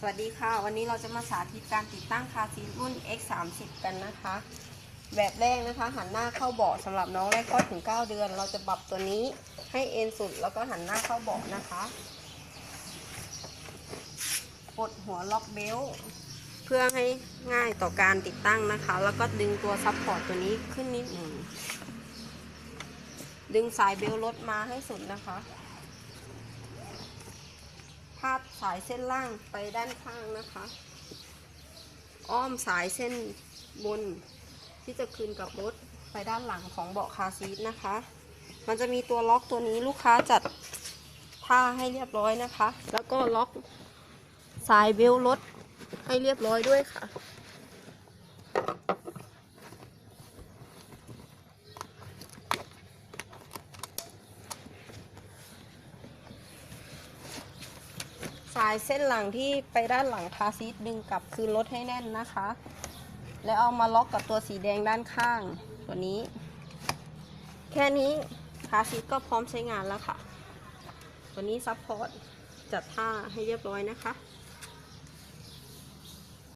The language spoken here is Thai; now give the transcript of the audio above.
สวัสดีค่ะ วันนี้เราจะมาสาธิตการติดตั้งคาซีทรุ่น X30 กันนะคะ แบบแรกนะคะ หันหน้าเข้าเบาะสำหรับน้องแรกก็ถึง 9 เดือน เราจะปรับตัวนี้ให้เอ็นสุด แล้วก็หันหน้าเข้าเบาะนะคะปลดหัวล็อกเบลเพื่อให้ง่ายต่อการติดตั้งนะคะ แล้วก็ดึงตัวซับพอร์ตตัวนี้ขึ้นนิดหนึ่งดึงสายเบลต์รถมาให้สุดนะคะ พาดสายเส้นล่างไปด้านข้างนะคะ อ้อมสายเส้นบนที่จะคืนกับรถไปด้านหลังของเบาะคาซีทนะคะ มันจะมีตัวล็อกตัวนี้ลูกค้าจัดท่าให้เรียบร้อยนะคะ แล้วก็ล็อกสายเบลต์รถให้เรียบร้อยด้วยค่ะายเส้นหลังที่ไปด้านหลังคาซีทดึงกลับคืนรถให้แน่นนะคะ แล้วเอามาล็อกกับตัวสีแดงด้านข้างตัวนี้ แค่นี้คาซีทก็พร้อมใช้งานแล้วค่ะ ตัวนี้ซับพอร์ตจัดท่าให้เรียบร้อยนะคะ